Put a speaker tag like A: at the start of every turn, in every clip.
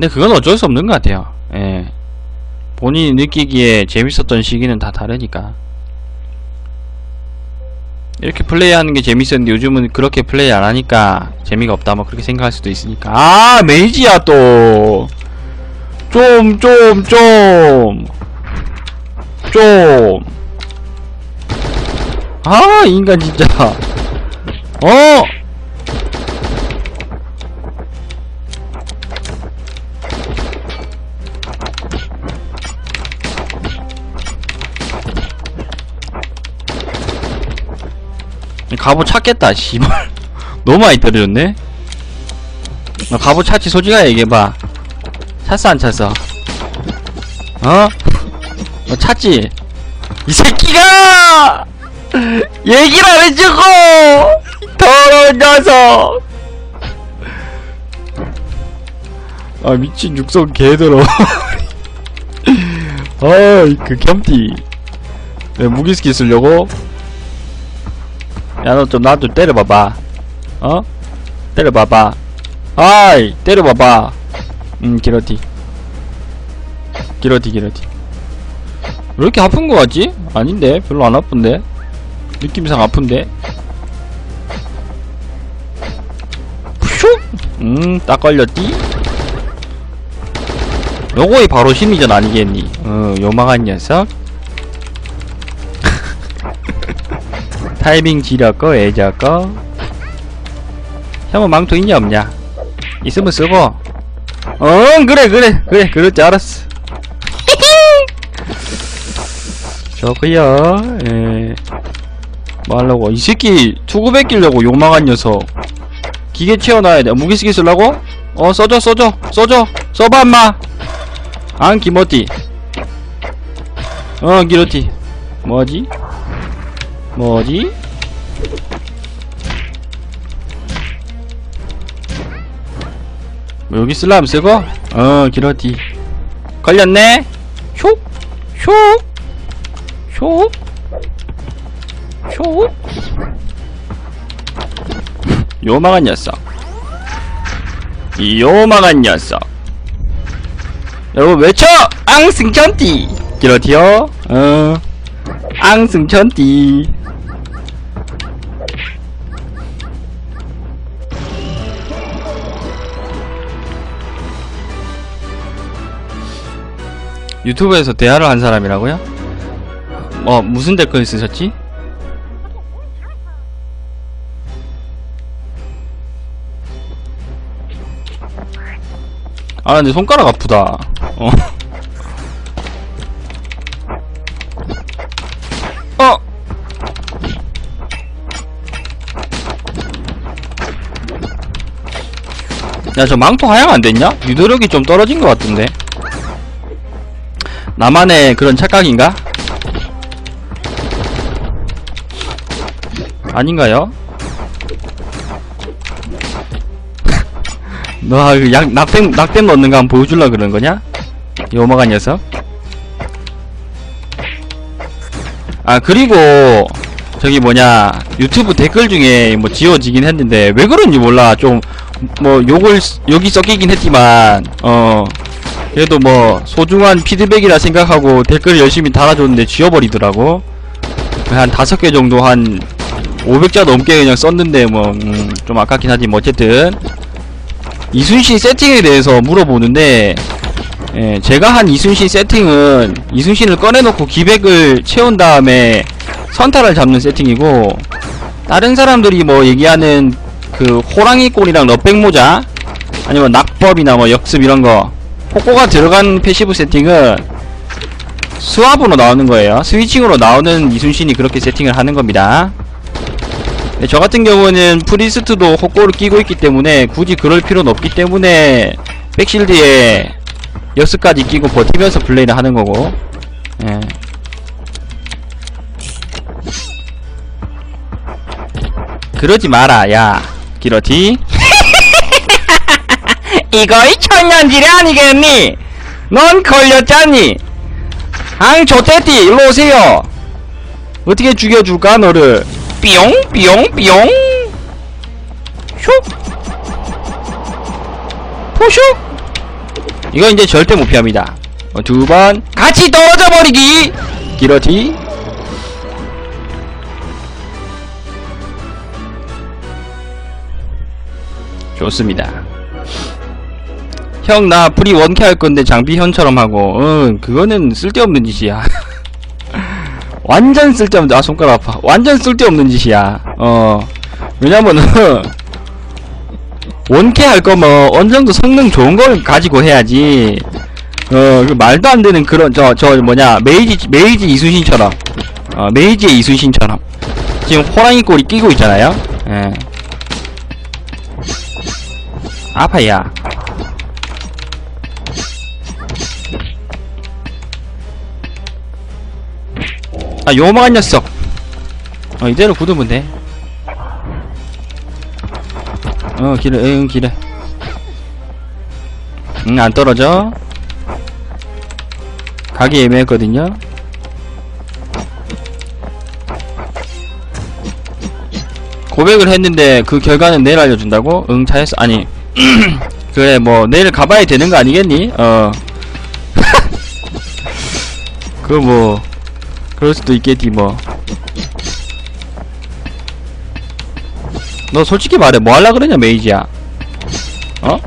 A: 근데 그건 어쩔 수 없는 것 같아요. 예. 본인이 느끼기에 재밌었던 시기는 다 다르니까. 이렇게 플레이하는 게 재밌었는데 요즘은 그렇게 플레이 안 하니까 재미가 없다 뭐 그렇게 생각할 수도 있으니까. 아 메이지야 또. 좀 좀 좀. 좀. 아 인간 진짜. 어. 갑옷 찾겠다 씨발. 너무 많이 때려줬네? 너 갑옷 찾지 솔직하게 얘기해봐. 찾어 안 찾어? 어? 너 찾지? 이 새끼가! 얘기를 안 해주고! 더러운 녀석! 아 미친 육성 개더러 어이 그 겸띠. 내 무기스키 쓰려고 야 너 좀 나 좀 때려봐봐. 어? 때려봐봐. 아이 때려봐봐. 음 기러티 기러티 기러티 왜 이렇게 아픈 거 같지? 아닌데? 별로 안 아픈데? 느낌상 아픈데? 음딱 걸렸디 요거이 바로 심리전 아니겠니? 어 요망한 녀석 타이밍 지렸고 애졌고. 형은 망토 있냐 없냐? 있으면 쓰고 응 그래 그래 그래. 그럴 줄 알았어. 좋구요. 예. 뭐 하려고? 이 새끼 투구 뺏기려고 욕망한 녀석. 기계 채워놔야 돼. 무기 쓰기 쓰려고? 어 써줘 써줘 써줘. 써봐 인마. 안 기모띠. 어 기로티 뭐지? 뭐지? 뭐 여기 쓸라면 쓰고? 어 기러티 걸렸네? 슉! 슉! 슉! 슉! 요망한 녀석 이 요망한 녀석 여러분 외쳐! 앙승천띠! 기러티요? 어 앙승천띠 유튜브에서 대화를 한 사람이라고요? 어 무슨 댓글 쓰셨지? 아 근데 손가락 아프다 어 어! 야, 저 망토 하향 안 됐냐? 유도력이 좀 떨어진 것 같은데. 나만의 그런 착각인가? 아닌가요? 너, 그 약, 낙댐, 낙댐 넣는 거 한번 보여줄라 그런 거냐? 요망한 녀석. 아, 그리고, 저기 뭐냐, 유튜브 댓글 중에 뭐 지워지긴 했는데, 왜 그런지 몰라. 좀, 뭐, 욕을, 쓰- 욕이 섞이긴 했지만, 어, 그래도 뭐, 소중한 피드백이라 생각하고 댓글 열심히 달아줬는데 지워버리더라고. 한 다섯 개 정도 한, 500자 넘게 그냥 썼는데, 뭐, 음, 좀 아깝긴 하지, 뭐, 어쨌든. 이순신 세팅에 대해서 물어보는데, 예, 제가 한 이순신 세팅은 이순신을 꺼내놓고 기백을 채운 다음에 선타를 잡는 세팅이고 다른 사람들이 뭐 얘기하는 그 호랑이 꼴이랑 럿백 모자 아니면 낙법이나 뭐 역습 이런 거 폭포가 들어간 패시브 세팅은 스왑으로 나오는 거예요. 스위칭으로 나오는 이순신이 그렇게 세팅을 하는 겁니다. 네, 저 같은 경우는 프리스트도 호꼬를 끼고 있기 때문에 굳이 그럴 필요는 없기 때문에 백실드에 역스까지 끼고 버티면서 플레이를 하는 거고. 예. 그러지 마라 야 기러티 이거이 천년지뢰 아니겠니? 넌 걸렸잖니? 앙 조떼띠 일로 오세요. 어떻게 죽여줄까 너를? 삐용 삐용 삐용. 슉 포슉 이거 이제 절대 못 피합니다. 어, 두 번. 같이 떨어져 버리기. 기러티. 좋습니다. 형 나 프리 원캐 할 건데 장비 현처럼 하고, 응 그거는 쓸데없는 짓이야. 완전 쓸데없는 아 손가락 아파. 완전 쓸데없는 짓이야. 어 왜냐면은 원캐 할 거면 어느 정도 성능 좋은 걸 가지고 해야지. 어, 그 말도 안 되는 그런 저 저 뭐냐 메이지 메이지 이순신처럼 어 메이지의 이순신처럼 지금 호랑이 꼬리 끼고 있잖아요. 예. 아파야. 아 요망한 녀석. 어 이대로 굳으면 돼. 어 길에 응 길에. 응안 떨어져. 가기 애매했거든요. 고백을 했는데 그 결과는 내일 알려준다고? 응 잘했어. 아니 그래 뭐 내일 가봐야 되는 거 아니겠니? 어. 그 뭐 그럴 수도 있겠지 뭐. 너 솔직히 말해 뭐 할라 그러냐 메이지야? 어?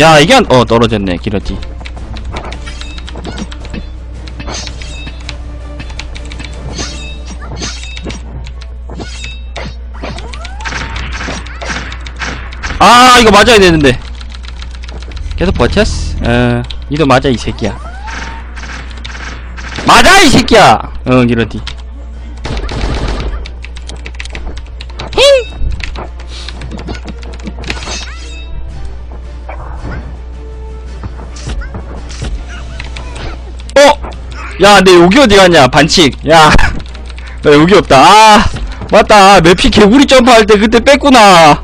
A: 야 이게 안, 어 떨어졌네 기러지 아 이거 맞아야 되는데. 계속 버텼어? 어 이도 맞아 이 새끼야. 맞아 이 새끼야! 어 기러지 야, 내 여기 어디 갔냐? 반칙. 야, 나 여기 없다. 아, 맞다. 매피 개구리 점프할 때 그때 뺐구나.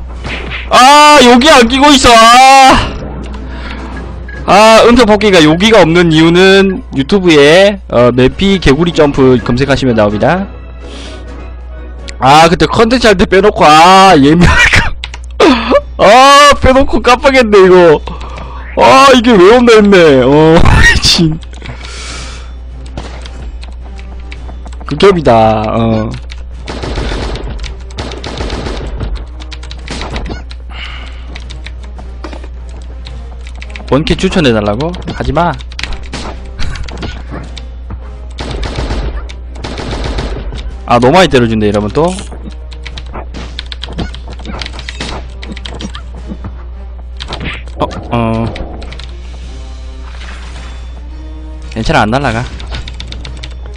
A: 아, 여기 안 끼고 있어. 아, 아 은퇴 복귀가 여기가 없는 이유는 유튜브에 어, 매피 개구리 점프 검색하시면 나옵니다. 아, 그때 컨텐츠 할 때 빼놓고 아 예매할까? 아, 빼놓고 깜빡했네 이거. 아, 이게 왜 온다 했네. 어, 진. 극혐이다 어 원캐 추천해달라고? 하지마 아 너무 많이 때려준대 이러면 또 어, 어. 괜찮아, 안 날라가.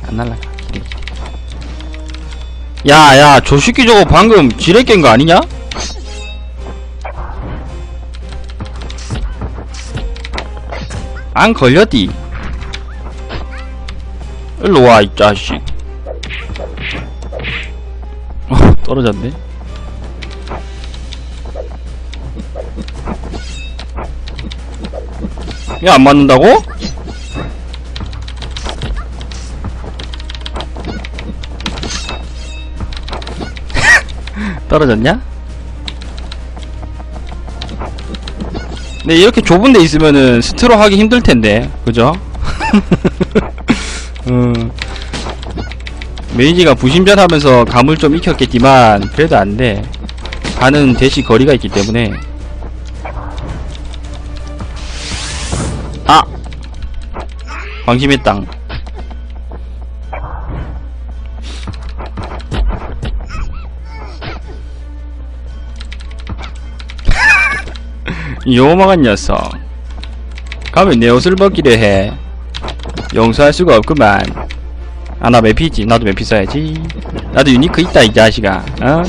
A: 안 날라가. 기대, 기대. 야, 야, 저 새끼 저거 방금 지뢰 깬 거 아니냐? 안 걸렸디. 일로 와, 이 자식. 어, 떨어졌네. 야, 안 맞는다고? 떨어졌냐? 네, 이렇게 좁은 데 있으면은 스트로 하기 힘들 텐데, 그죠? 음, 메이지가 부심전 하면서 감을 좀 익혔겠지만, 그래도 안 돼. 가는 대시 거리가 있기 때문에. 아! 방심의 땅. 요망한 녀석. 가면 내 옷을 벗기려 해. 용서할 수가 없구만. 아, 나 매피지. 나도 매피 써야지. 나도 유니크 있다, 이 자식아. 어?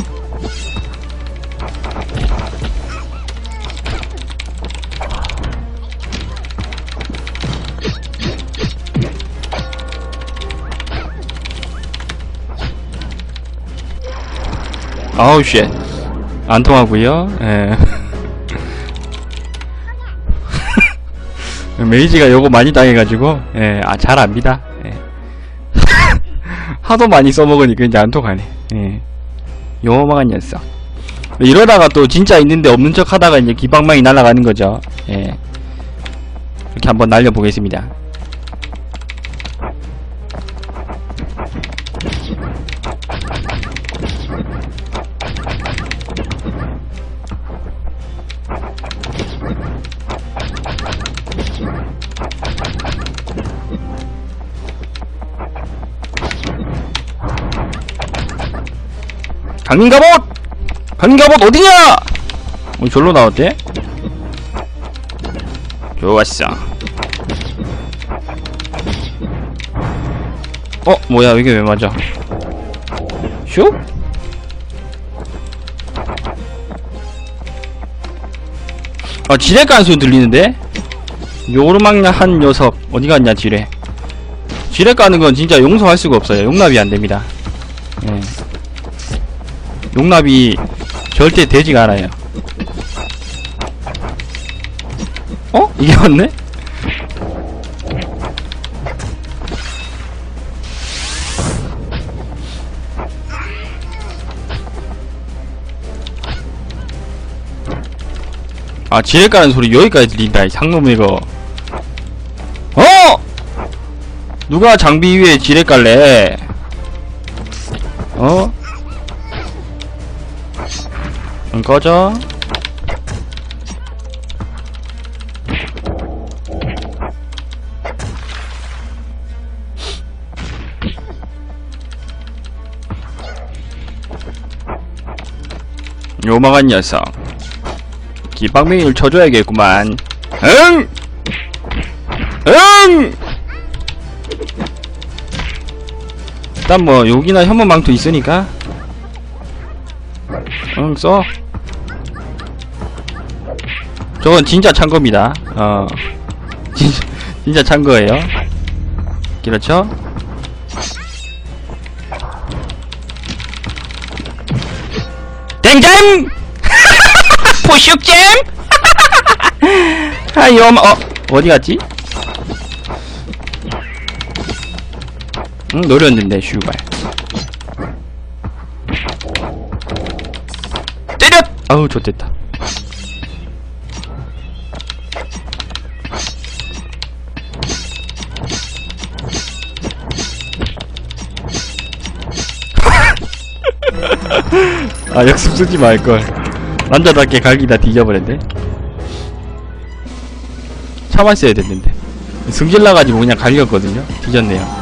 A: 아우, 쉣. 안 통하고요 예. 메이지가 요거 많이 당해가지고 예, 아 잘 압니다. 예. 하도 많이 써먹으니까 이제 안 통하네. 예. 요망한 녀석. 이러다가 또 진짜 있는데 없는 척 하다가 이제 기방망이 날아가는 거죠. 예. 이렇게 한번 날려보겠습니다. 강민갑옷! 강민갑옷 어디냐! 어, 절로 나왔대? 좋았어. 어, 뭐야, 이게 왜 맞아? 슉? 아, 지뢰 까는 소리 들리는데? 요르망냐 한 녀석, 어디 갔냐, 지뢰. 지뢰 까는 건 진짜 용서할 수가 없어요. 용납이 안 됩니다. 예. 용납이 절대 되지가 않아요. 어? 이게 맞네? 아, 지뢰 까는 소리 여기까지 들린다, 이 상놈 이거. 어! 누가 장비 위에 지뢰 깔래? 어? 응, 꺼져. 요망한 녀석. 기방맹이를 쳐줘야겠구만. 응! 응! 일단 뭐, 욕이나 혐오망토 있으니까. 응, 써. 저건 진짜 찬 겁니다. 어. 진짜, 진짜 찬 거예요. 그렇죠? 땡잼! 포식잼! 아, 이 엄마, 어, 어디 갔지? 응, 노렸는데, 슈발. 때렸! 아우, 좋됐다. 아 역습 쓰지 말걸. 남자답게 갈기 다 뒤져버렸네. 참았어야 됐는데. 승질 나가지고 그냥 갈겼거든요. 뒤졌네요